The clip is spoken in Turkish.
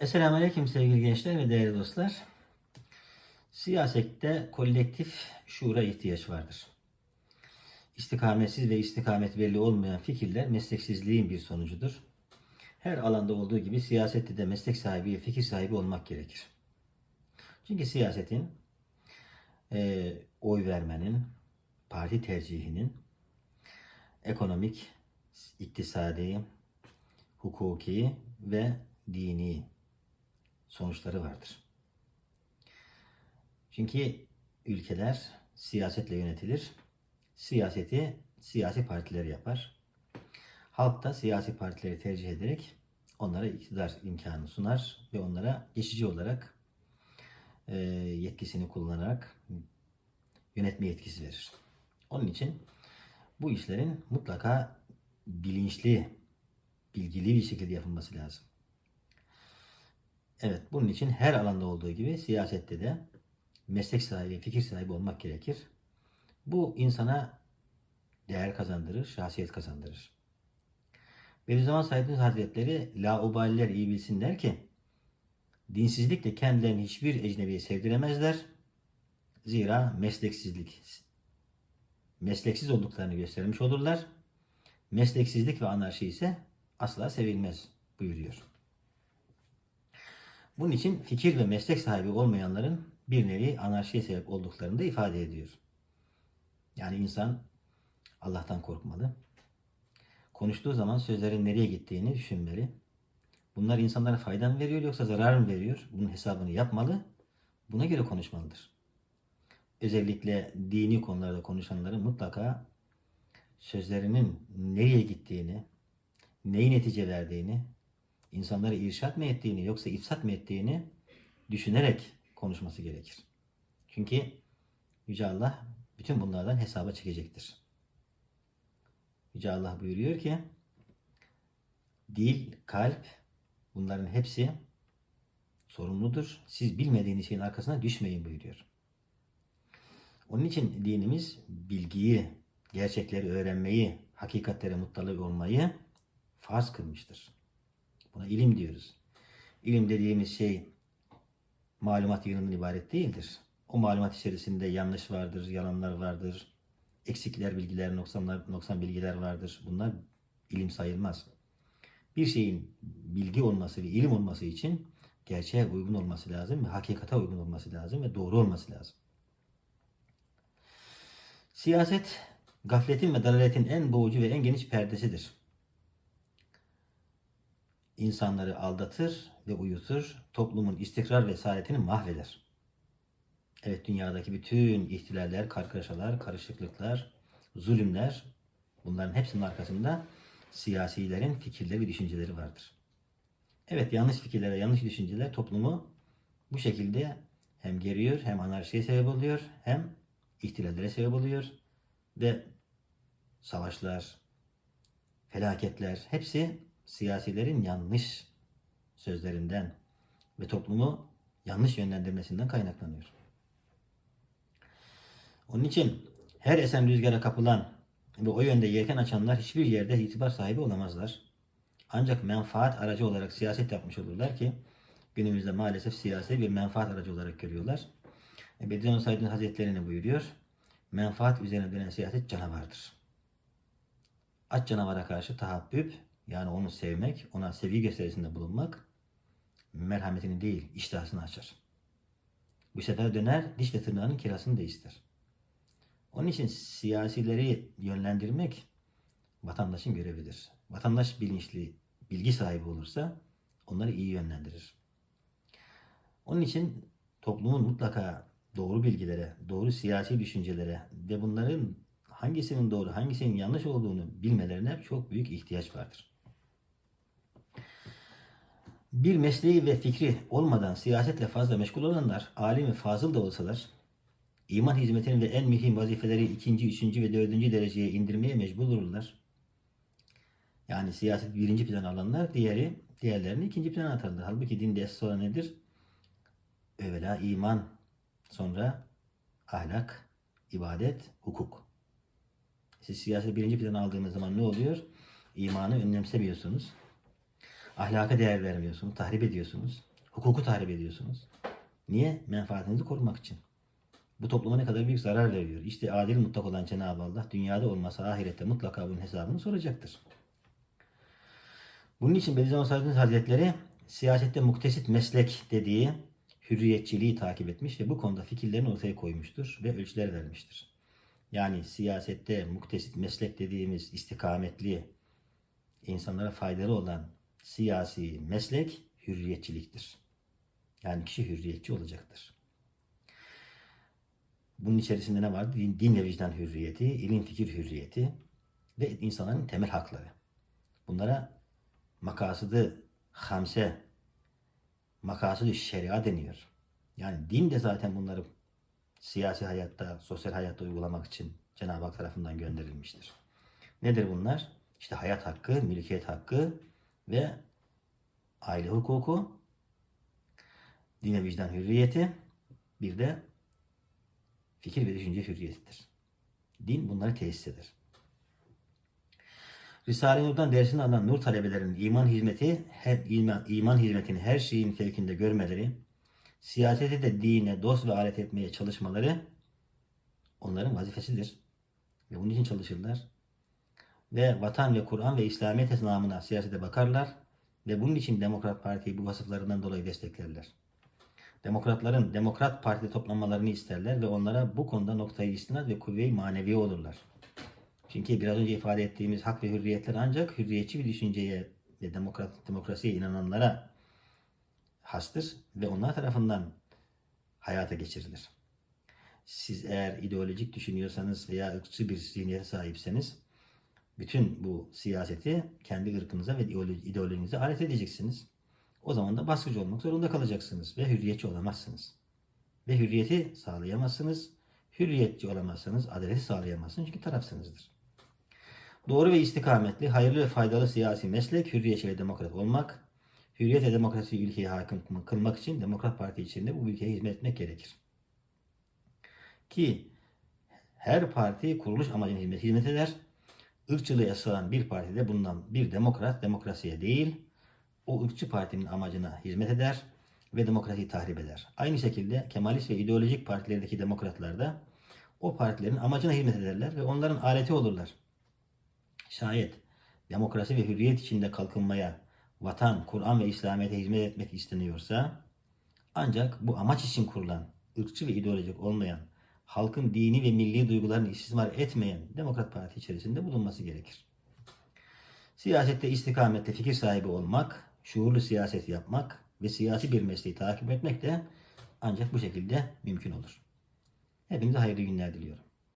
Esselamu Aleyküm sevgili gençler ve değerli dostlar. Siyasette kolektif şuura ihtiyaç vardır. İstikametsiz ve istikamet belli olmayan fikirler mesleksizliğin bir sonucudur. Her alanda olduğu gibi siyasette de meslek sahibi fikir sahibi olmak gerekir. Çünkü siyasetin e, oy vermenin, parti tercihinin ekonomik, iktisadi, hukuki ve dini sonuçları vardır. Çünkü ülkeler siyasetle yönetilir. Siyaseti siyasi partiler yapar. Halk da siyasi partileri tercih ederek onlara iktidar imkanı sunar ve onlara geçici olarak e, yetkisini kullanarak yönetme yetkisi verir. Onun için bu işlerin mutlaka bilinçli, bilgili bir şekilde yapılması lazım. Evet, bunun için her alanda olduğu gibi siyasette de meslek sahibi, fikir sahibi olmak gerekir. Bu insana değer kazandırır, şahsiyet kazandırır. Bediüzzaman Said Hazretleri laubaliler iyi bilsinler ki dinsizlikle kendilerini hiçbir ecnebiye sevdiremezler. Zira mesleksizlik mesleksiz olduklarını göstermiş olurlar. Mesleksizlik ve anarşi ise asla sevilmez buyuruyor. Bunun için fikir ve meslek sahibi olmayanların bir nevi anarşiye sebep olduklarını da ifade ediyor. Yani insan Allah'tan korkmalı. Konuştuğu zaman sözlerin nereye gittiğini düşünmeli. Bunlar insanlara fayda mı veriyor yoksa zarar mı veriyor? Bunun hesabını yapmalı. Buna göre konuşmalıdır. Özellikle dini konularda konuşanların mutlaka sözlerinin nereye gittiğini, neyi netice verdiğini, insanları irşat mı ettiğini yoksa ifsat mı ettiğini düşünerek konuşması gerekir. Çünkü Yüce Allah bütün bunlardan hesaba çekecektir. Yüce Allah buyuruyor ki dil, kalp bunların hepsi sorumludur. Siz bilmediğiniz şeyin arkasına düşmeyin buyuruyor. Onun için dinimiz bilgiyi, gerçekleri öğrenmeyi, hakikatlere muttali olmayı farz kılmıştır. Buna ilim diyoruz. İlim dediğimiz şey malumat yığınından ibaret değildir. O malumat içerisinde yanlış vardır, yalanlar vardır, eksikler, bilgiler, noksanlar, noksan bilgiler vardır. Bunlar ilim sayılmaz. Bir şeyin bilgi olması ve ilim olması için gerçeğe uygun olması lazım ve hakikate uygun olması lazım ve doğru olması lazım. Siyaset, gafletin ve dalaletin en boğucu ve en geniş perdesidir insanları aldatır ve uyutur, toplumun istikrar ve saadetini mahveder. Evet dünyadaki bütün ihtilaller, kargaşalar, karışıklıklar, zulümler bunların hepsinin arkasında siyasilerin fikirleri ve düşünceleri vardır. Evet yanlış fikirlere, yanlış düşünceler toplumu bu şekilde hem geriyor, hem anarşiye sebep oluyor, hem ihtilallere sebep oluyor ve savaşlar, felaketler hepsi siyasilerin yanlış sözlerinden ve toplumu yanlış yönlendirmesinden kaynaklanıyor. Onun için her esen rüzgara kapılan ve o yönde yelken açanlar hiçbir yerde itibar sahibi olamazlar. Ancak menfaat aracı olarak siyaset yapmış olurlar ki günümüzde maalesef siyaseti bir menfaat aracı olarak görüyorlar. E, Bediüzzaman Said Hazretleri ne buyuruyor? Menfaat üzerine dönen siyaset canavardır. Aç canavara karşı tahabbüp yani onu sevmek, ona sevgi gösterisinde bulunmak merhametini değil, iştahını açar. Bu sefer döner, diş ve tırnağının kirasını da ister. Onun için siyasileri yönlendirmek vatandaşın görevidir. Vatandaş bilinçli, bilgi sahibi olursa onları iyi yönlendirir. Onun için toplumun mutlaka doğru bilgilere, doğru siyasi düşüncelere ve bunların hangisinin doğru, hangisinin yanlış olduğunu bilmelerine çok büyük ihtiyaç vardır. Bir mesleği ve fikri olmadan siyasetle fazla meşgul olanlar, alim ve fazıl da olsalar, iman hizmetinin ve en mühim vazifeleri ikinci, üçüncü ve dördüncü dereceye indirmeye mecbur olurlar. Yani siyaset birinci plan alanlar, diğeri diğerlerini ikinci plana atarlar. Halbuki dinde esas olan nedir? Evvela iman, sonra ahlak, ibadet, hukuk. Siz siyaset birinci plana aldığınız zaman ne oluyor? İmanı önemsemiyorsunuz. Ahlaka değer vermiyorsunuz, tahrip ediyorsunuz. Hukuku tahrip ediyorsunuz. Niye? Menfaatinizi korumak için. Bu topluma ne kadar büyük zarar veriyor. İşte adil mutlak olan Cenab-ı Allah dünyada olmasa ahirette mutlaka bunun hesabını soracaktır. Bunun için Bediüzzaman Said Hazretleri siyasette muktesit meslek dediği hürriyetçiliği takip etmiş ve bu konuda fikirlerini ortaya koymuştur ve ölçüler vermiştir. Yani siyasette muktesit meslek dediğimiz istikametli, insanlara faydalı olan siyasi meslek hürriyetçiliktir. Yani kişi hürriyetçi olacaktır. Bunun içerisinde ne vardı? Din, din ve vicdan hürriyeti, ilim fikir hürriyeti ve insanların temel hakları. Bunlara makasıdı hamse, makasıdı şeria deniyor. Yani din de zaten bunları siyasi hayatta, sosyal hayatta uygulamak için Cenab-ı Hak tarafından gönderilmiştir. Nedir bunlar? İşte hayat hakkı, mülkiyet hakkı ve aile hukuku, din ve vicdan hürriyeti, bir de fikir ve düşünce hürriyetidir. Din bunları tesis eder. Risale-i Nur'dan dersini alan Nur talebelerinin iman hizmeti, her, iman, iman hizmetini her şeyin fevkinde görmeleri, siyaseti de dine dost ve alet etmeye çalışmaları onların vazifesidir. Ve bunun için çalışırlar. Ve vatan ve Kur'an ve İslamiyet namına siyasete bakarlar ve bunun için Demokrat Parti'yi bu vasıflarından dolayı desteklerler. Demokratların Demokrat Parti toplanmalarını isterler ve onlara bu konuda noktayı istinad ve kuvve-i manevi olurlar. Çünkü biraz önce ifade ettiğimiz hak ve hürriyetler ancak hürriyetçi bir düşünceye ve demokrat, demokrasiye inananlara hastır ve onlar tarafından hayata geçirilir. Siz eğer ideolojik düşünüyorsanız veya ırkçı bir zihniyete sahipseniz bütün bu siyaseti kendi ırkınıza ve ideolojinize alet edeceksiniz. O zaman da baskıcı olmak zorunda kalacaksınız ve hürriyetçi olamazsınız. Ve hürriyeti sağlayamazsınız. Hürriyetçi olamazsanız adaleti sağlayamazsınız çünkü tarafsınızdır. Doğru ve istikametli, hayırlı ve faydalı siyasi meslek, hürriyetçi ve demokrat olmak, hürriyet ve demokrasiyi ülkeye hakim kılmak için Demokrat Parti içinde bu ülkeye hizmet etmek gerekir. Ki her parti kuruluş amacına hizmet eder. Irkçılığa sığan bir partide bundan bir demokrat demokrasiye değil, o ırkçı partinin amacına hizmet eder ve demokrasiyi tahrip eder. Aynı şekilde Kemalist ve ideolojik partilerdeki demokratlar da o partilerin amacına hizmet ederler ve onların aleti olurlar. Şayet demokrasi ve hürriyet içinde kalkınmaya, vatan, Kur'an ve İslamiyet'e hizmet etmek isteniyorsa ancak bu amaç için kurulan, ırkçı ve ideolojik olmayan, halkın dini ve milli duygularını istismar etmeyen Demokrat Parti içerisinde bulunması gerekir. Siyasette istikamette fikir sahibi olmak, şuurlu siyaset yapmak ve siyasi bir mesleği takip etmek de ancak bu şekilde mümkün olur. Hepinize hayırlı günler diliyorum.